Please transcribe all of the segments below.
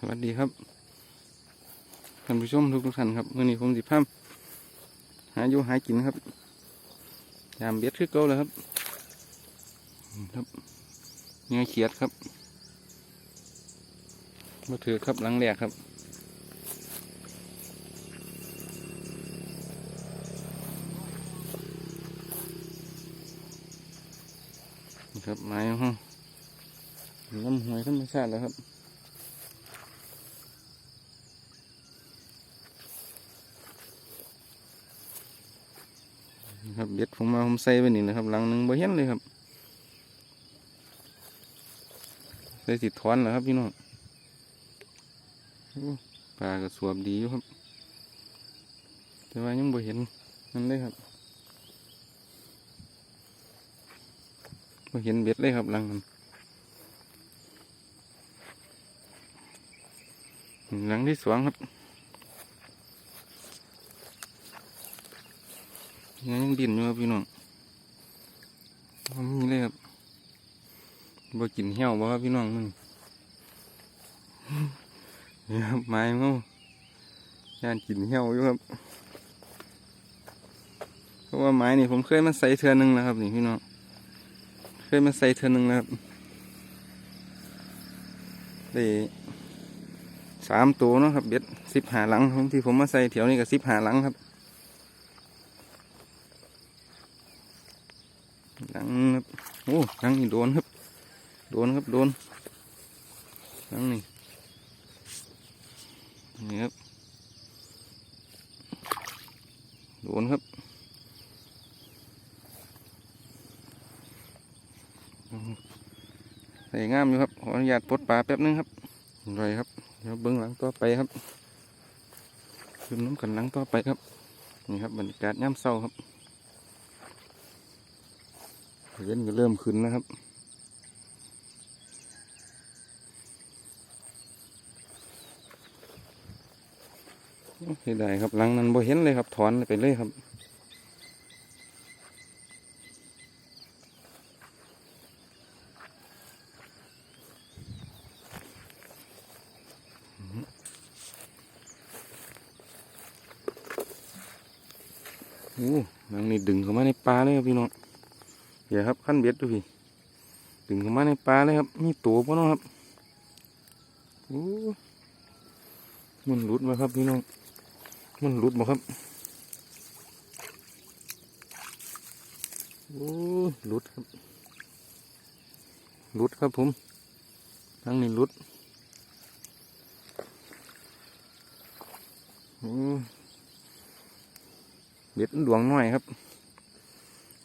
สวัสดีครับท่านผู้ชมทุกท่านครับมื่อนี้ผมสิพามหาอยู่หากินครับยามเบ็ดคือเก่าแล้วครับครับเนื้อเขียดครับมาถือครับหลังแรกครับครับไม้ห้องน้ำหวยธรรมชาติแล้วครับ ครับเบ็ดผมมาผมใส่ไปนี่นะครับหลังหนึ่งบ่เห็นเลยครับใส่สิถอนแล้วครับพี่น้องปลาก็สวบดีอยู่ครับ แต่ว่ายังบ่เห็นนั่นเลยครับบ่เห็นเบ็ดเลยครับหลังนั้นหลังที่สองครับ ยังยังดินอยู่ครับพี่น้องมีเลยครับบ่กินเหี่ยวบ่ครับพี่น้องมึงนี่ครับไม้เมาย่านกินเหี่ยวอยู่ครับเพราะว่าไม้นี่ผมเคยมาใส่เทือหนึงแล้วครับนี่พี่น้องเคยมาใส่เทือหนึงแล้วครับได้สามตัวเนาะครับเบ็ดสิบหาหลังของที่ผมมาใส่แถวนี้ก็สิบหาหลังครับ หลังครับโอ้หลังนี่โดนครับ โดนครับ โดนหลังนี่นี่ครับ โดนครับใส่งามอยู่ครับ ขออนุญาตปลดปลาแป๊บนึงครับไรครับเดี๋ยวเบิ้งหลังต่อไปครับคืมน้ำกันหลังต่อไปครับ นี่ครับบรรยากาศย่ำเศร้าครับ เย็นก็เริ่มขึ้นนะครับเสียดายครับหลังนั้นบ่เห็นเลยครับ ถอนไปเลยครับโอ้หลังนี้ดึงเข้ามาในปลาเลยครับพี่น้อง เดี๋ยวครับขั้นเบ็ดดูพี่ดึงเข้ามาในปลาเลยครับ มีตัวป่ะเนาะครับโอ้มันหลุดมาครับพี่น้อง มันหลุดมาครับโอ้หลุดครับหลุดครับผมทั้งนี้หลุดโอ้เบ็ดดวงน้อยครับ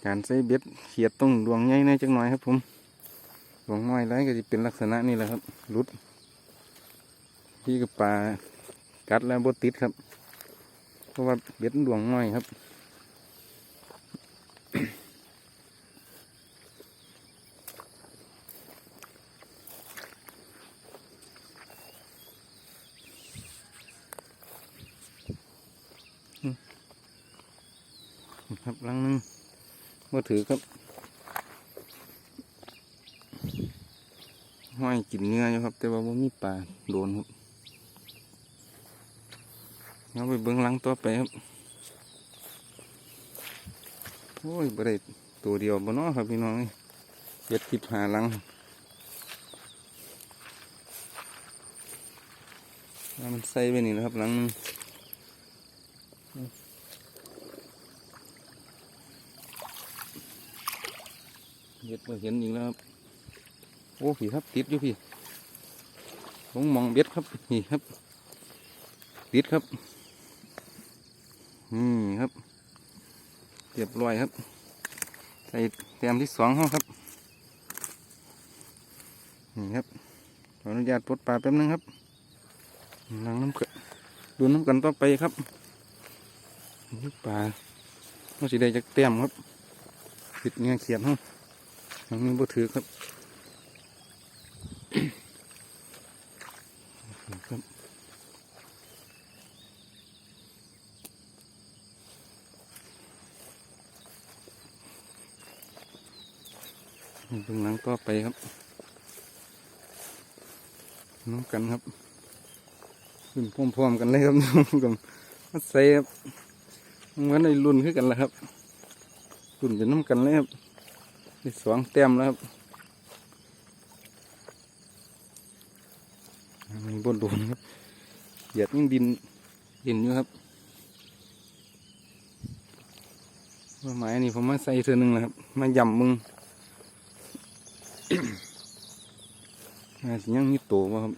การใส่เบ็ดเขียดต้องดวงใหญ่ในอยจังหน่อยครับผมดวงน้อยไรก็จะเป็นลักษณะนี้แหละครับรุดที่กับปลากัดแล้วบดติดครับ เพราะว่าเบ็ดดวงน้อยครับครับลังหนึง มาถือครับห้อยกินเนื้ออยู่ครับ แต่ว่าบ่มีปลาโดนครับเอาไปเบิ้งหลังต่อไปครับ โอ้ยบ่ได้ตัวเดียวบ่เนาะครับพี่น้องเย็ดสิบห้าหลังมันใส่ไปนี่นะครับหลังนึง เบ็ดมาเห็นอีกแล้วครับโอ้พี่ครับติดอยู่พี่ผมมองเบ็ดครับนี่ครับ ติดครับนี่ครับเรียบร้อยครับ ใส่แต้มที่สองห้องครับนี่ครับขออนุญาตปลดปลาแป๊บนึงครับนั่งน้ำกันดูน้ำกันต่อไปครับนี่ปลาเราสิได้จากแต้มครับติดเงี้ยเขียนห้อง ทางนี้บ่ถือครับครับน้องหลังต่อไปครับ น้องกันครับรุ่นพร้อมๆกันเลยครับกับมาใส่ครับเหมือนในรุ่นคือกันแหละครับรุ่นเป็นน้ำกันเลยครับ สองแต้มแล้วครับมีบนโดนครับเหยียดยังดินดินอยู่ครับว่าไม้นี่ผมมาใส่เธอหนึ่งแล้วครับ มาย่ำมึงน่าสิยังมีโตวบ่ครับ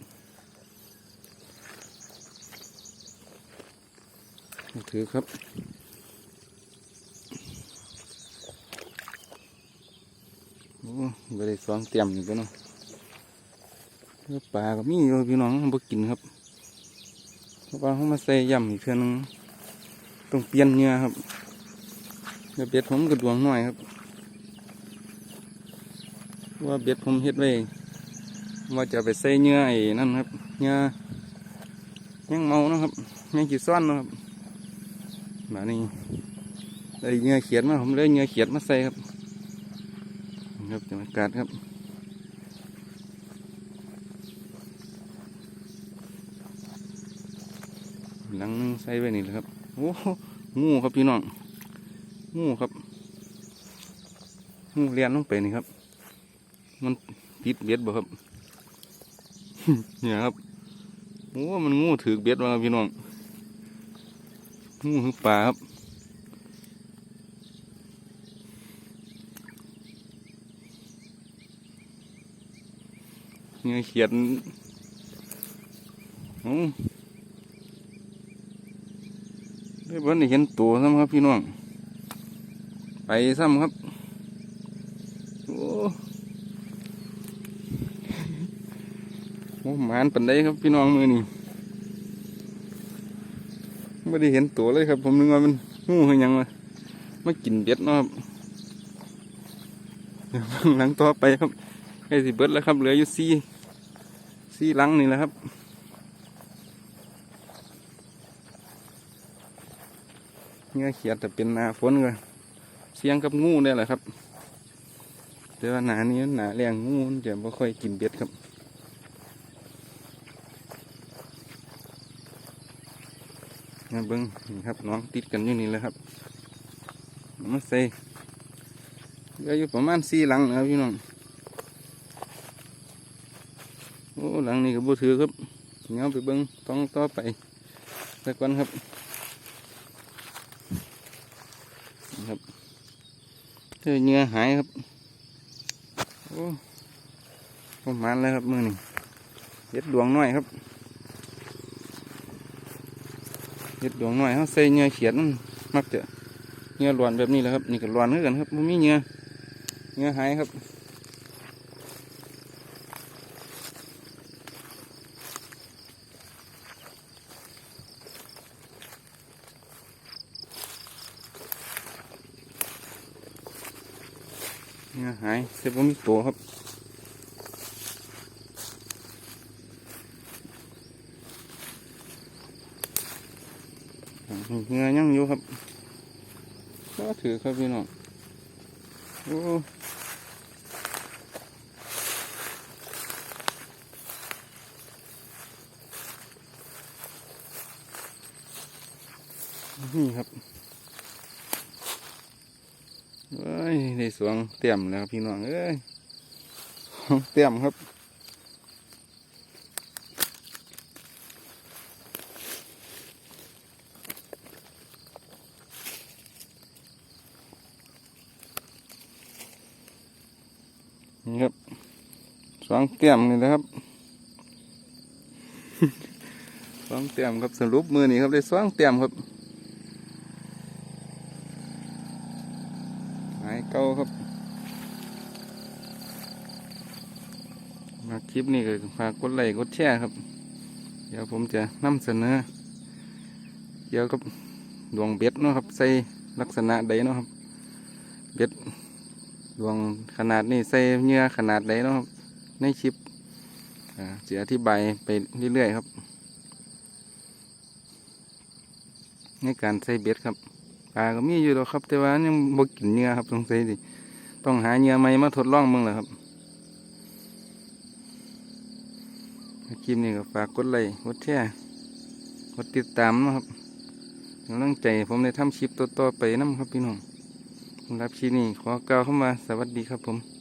ถือครับ โอ้ บได้สองเตรียมอยู่ปะเนาะปลาก็มีอยู่พี่น้องบ่กินครับเพราะว่าเขามาใส่ยำอีกเทื่อนึงต้องเปลี่ยนเหงื่อครับเบียวเบ็ดผมกระดวงหน่อยครับว่าเบ็ดผมเฮ็ดไว้ว่าจะเอาไปใส่เหงื่อไอ้นั่นครับเหงื่อยังเมานะครับยังขีดซ้อนนะครับมานี่ได้เหงื่อเขียดมาผมเลยเหงื่อเขียดมาใส่ครับ ครับจังหวัดกาดครับหลังนึงใส่ไว้นี่แหละครับโอ้โหงูครับพี่น้องงูครับงูเลียนลงไปนี่ครับ มันติดเบ็ดบ่ครับเนี่ยครับโอ้มันงูถือเบ็ดมาครับพี่น้องงูคือปลาครับ เงี้ยเขียนอ้ได้เพิ่นได้เห็นตัวซ้ำครับพี่น้อง ไปซ้ำครับ โอ้โหหมานปันได้ครับพี่น้องมือนี่ไม่ได้เห็นตัวเลยครับ ผมนึกว่ามันงูคือยังมามากินเบ็ดนะครับเดี๋ยวหลังต่อไปครับใกล้สิเบิดแล้วครับ เหลืออยู่สี่ สี่หลังนี่แหละครับเงี้ยเขียดแต่เป็นหนาฝนก็เสียงกับงูได้แหละครับ แต่ว่าหนานี้หนาแรงงูจะไม่ค่อยกินเบ็ดครับนะเบิ้งนี่ครับน้องติดกันอยู่นี่แหละครับมาใส่เหลืออยู่ประมาณสี่หลังนะครับพี่น้อง โอ้หลังนี้ก็บ่ถือครับเงาไปเบิ้งต้องต่อไปสักวันครับครับเจอเหงื่อหายครับโอ้ประมาณแล้วครับมือนี่เด็ดดวงน้อยครับเห็ดดวงน่อยเขาใส่เนื้อเขียนมักจะเนื้อล้วนแบบนี้แหละครับนี่ก็ล้วนเหมือนกันครับมันมีเนื้อเนื้อหายครับ เนื้อหายเสียบมีตัวครับเงือยังอยู่ครับก็ถือครับพี่น้องโอ้นี่ครับเอ้ ยในสวงเต็มแล้วครับพี่น้องเอ้ยเต็มครับนี่ครับสองเตี่ยมนี่นะครับสองเตี่ยมครับสรุปมือนี่ครับได้สองเตี่ยมครับหายเก้าครับ มาค ลิปนี้ก็ฝากกดไลค์กดแชร์ครับ เดี๋ยวผมจะนำเสนอเกี่ยวกับดวงเบ็ดเนาะครับ ใส่ลักษณะใดเนาะครับ เบ็ดดวงขนาดนี้ใส่เหงื่อขนาดใดเนาะครับ ในคลิปจะอธิบายไปเรื่อยๆครับ ในการใส่เบ็ดครับปลาก็มีอยู่แล้วครับ แต่ว่ายังบกินเหงื่อครับต้องใส่ดิต้องหาเหงื่อใหม่มาทดลองมึงแหละครับ คลิปนี้ก็ฝากกดไลค์กดแชร์กดติดตามนะครับกำลังใจผมในทำคลิปต่อๆไปน้ำครับพี่น้องสำหรับคลิปนี้ขอกล่าวเข้ามาสวัสดีครับผม